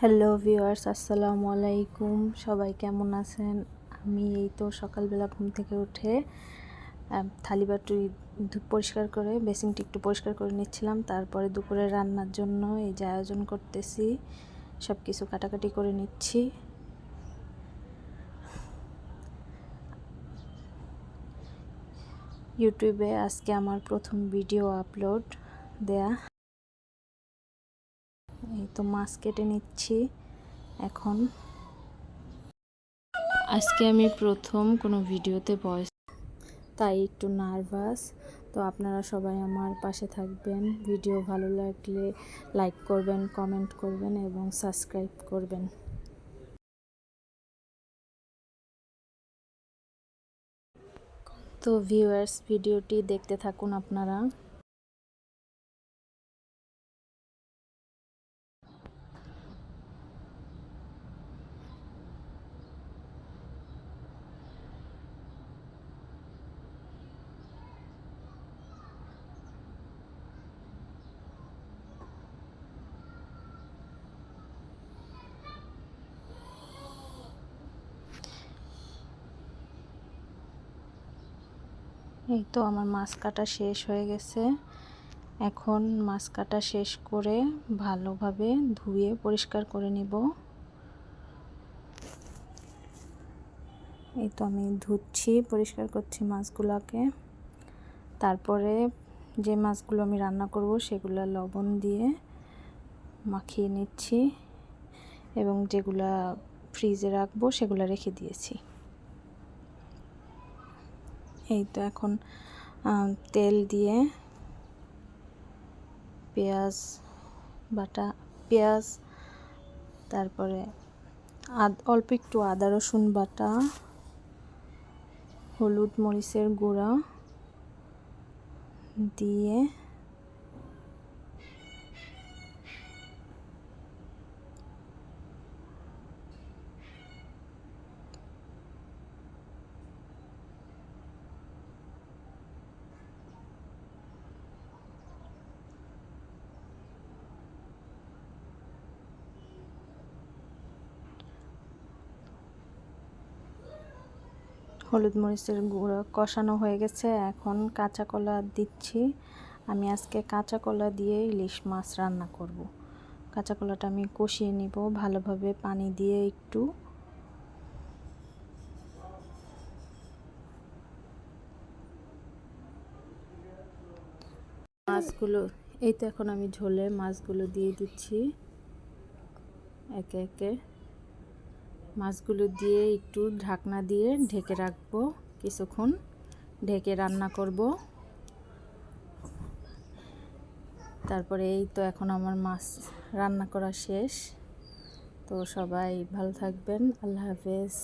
Hello viewers, আসসালামু আলাইকুম। সবাই কেমন আছেন? আমি এই তো সকালবেলা ঘুম থেকে উঠে থালি বাটি পরিষ্কার করে, বেসিনটি একটু পরিষ্কার করে নিচ্ছিলাম। তারপরে দুপুরে রান্নার জন্য এই যে আয়োজন করতেছি সব কিছু কাটাকাটি করে নিচ্ছি। ইউটিউবে আজকে আমার প্রথম ভিডিও আপলোড দেয়া। এই তো মাছ কেটে নিচ্ছি, এখন। আজকে আমি প্রথম কোনো ভিডিওতে ভয়েস তাই একটু নার্ভাস। তো আপনারা সবাই আমার পাশে থাকবেন। ভিডিও ভালো লাগলে লাইক করবেন, কমেন্ট করবেন এবং সাবস্ক্রাইব করবেন। তো ভিউয়ার্স ভিডিওটি দেখতে থাকুন আপনারা। এই তো আমার মাছ কাটা শেষ হয়ে গেছে। এখন মাছ কাটা শেষ করে ভালোভাবে ধুয়ে পরিষ্কার করে নিব। এই তো আমি ধুচ্ছি, পরিষ্কার করছি মাছগুলোকে। তারপরে যে মাছগুলো আমি রান্না করব সেগুলো লবণ দিয়ে মাখিয়ে নিচ্ছি এবং যেগুলা ফ্রিজে রাখব সেগুলো রেখে দিয়েছি। এই তো এখন তেল দিয়ে পেঁয়াজ বাটা, পেঁয়াজ, তারপরে আদ, অল্প একটু আদা, রসুন বাটা, হলুদ মরিচের গুঁড়া দিয়ে হলুদ মরিচের গুঁড়ো কষানো হয়ে গেছে। এখন কাঁচা কলা দিচ্ছি। আমি আজকে কাঁচা কলা দিয়ে ইলিশ মাছ রান্না করব। কাঁচা কলাটা আমি কষিয়ে নিব ভালোভাবে পানি দিয়ে একটু। মাছগুলো, এই তো এখন আমি ঝোলে মাছগুলো দিয়ে দিচ্ছি। একে একে। মাছগুলো দিয়ে একটু ঢাকনা দিয়ে ঢেকে রাখব। কিছুক্ষণ ঢেকে রান্না করব। তারপরে এই তো এখন আমার মাছ রান্না করা শেষ। তো সবাই ভালো থাকবেন। আল্লাহ হাফেজ।